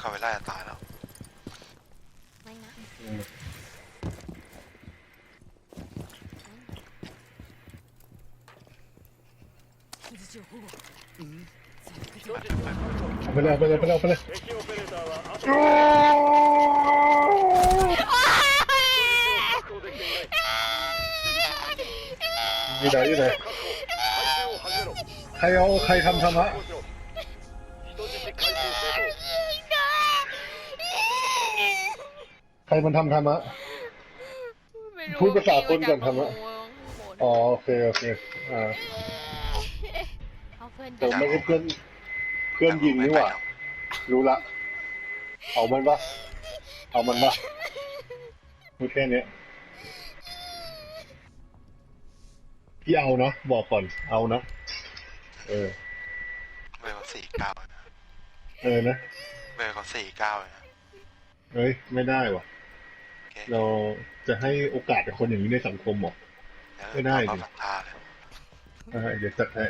คาเวล่าจะตายแล้ว ไม่นะ อืม ไปไป เอาไปเลยเอาไปเลยเอาไปเลยเอาไปเลย 敵オペレーターはあと โอ้ 確保できていない อยู่ไหนอยู่ไหน 確保回収を始めろ ใครเอาใครทำธรรมะ 確保 ใครมันทำธรรมะไม่รู้พูดภาษาคนก่อนทำไมโอ้โหอ๋อโอเคโอเคอ่าเอาเพื่อนผมดีไม่ใช่เพื่อนเพื่อนยิงนี่หว่า รู้ละ เอามันปะเอามันปะพูดแค่เนี้ยพี่เอานะบอกก่อนเอานะเออ เวลสี่เก้านะเออนะเวลเขาสี่เก้านะเฮ้ยไม่ได้ว่ะโอ เราจะให้โอกาสกับคนอย่างนี้ในสังคมหรอไม่ได้ดิเดี๋ยวจัดให้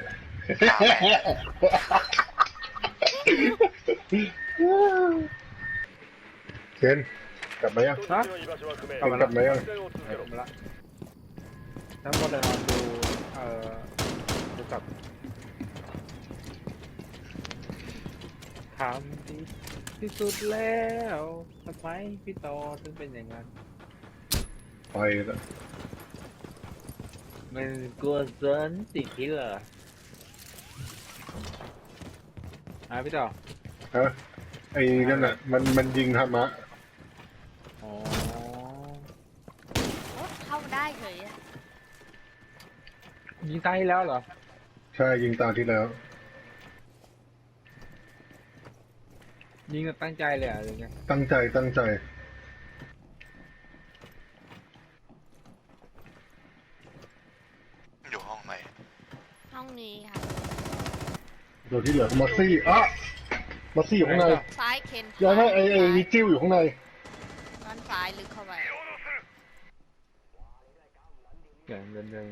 เชนกลับมายังฮะกลับมากลับมยังกลับมาละทั้งหมดเลยดู เอ่อดูกับถามดี ที่สุดแล้วทำไมพี่ต่อถึงเป็นอย่างนั้นไปแล้วมันกลัวเซินสิคิดเหรออะพี่ต่อฮะไอ้นั่นน่ะมันมันยิงธรรมะอ๋อโอ๊ยเข้าได้เฉยอะยิงตายแล้วเหรอ ใช่ยิงตามที่แล้ว ยิงแบบตั้งใจเลยเหรอะหรือไงตั้งใจตั้งใจ อยู่ห้องไหนห้องนี้ค่ะตัวที่เหลือก็มาซี่อะมาซี่อยู่ข้างในซ้ายเคนย้อนให้ไอ้ไอ้ซ้ายวิจิวอยู่ข้างใน ด้านซ้ายลึกเข้าไป อย่างเดินเดิน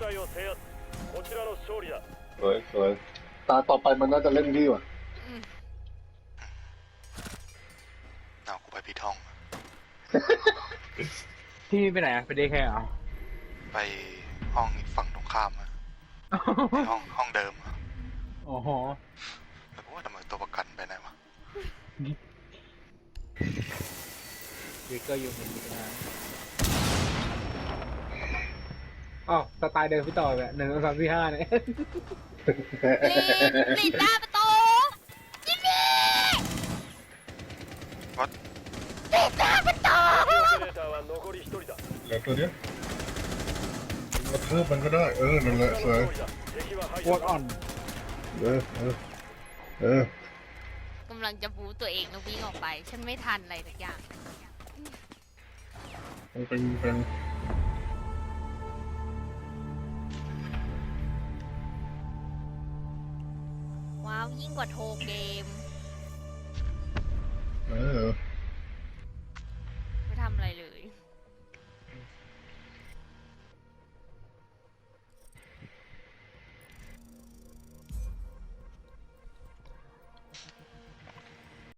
隊を制圧こちらの勝利だ สวยสวยตาต่อไปมันน่าจะเล่นที่ว่ะ เอากูไปผิดห้อง ที่ไปไหนอ่ะ ไปเดย์แค่เหรอ ไปห้องอีกฝั่งตรงข้ามอะไปห้องห้องเดิมอะ โอ้โห แล้วกูว่าทำไมตัวประกันไปไหนวะ วิกเกอร์อยู่เห็นอยู่นะ อ๋อสไตล์เดิมพี่ต่อแบบหนึ่งสองสามสี่ห้าเนี่ยติดหน้าประตูจิมมี่วัด ติดหน้าประตูเหลือตัวเดียวกระทืบมันก็ได้เออนั่นแหละสวยโคตอ่อนเออเออเออกำลังจะบูตัวเองแล้ววิ่งออกไป ฉันไม่ทันอะไรสักอย่างเป็นเป็น ยิ่งกว่าโทรเกม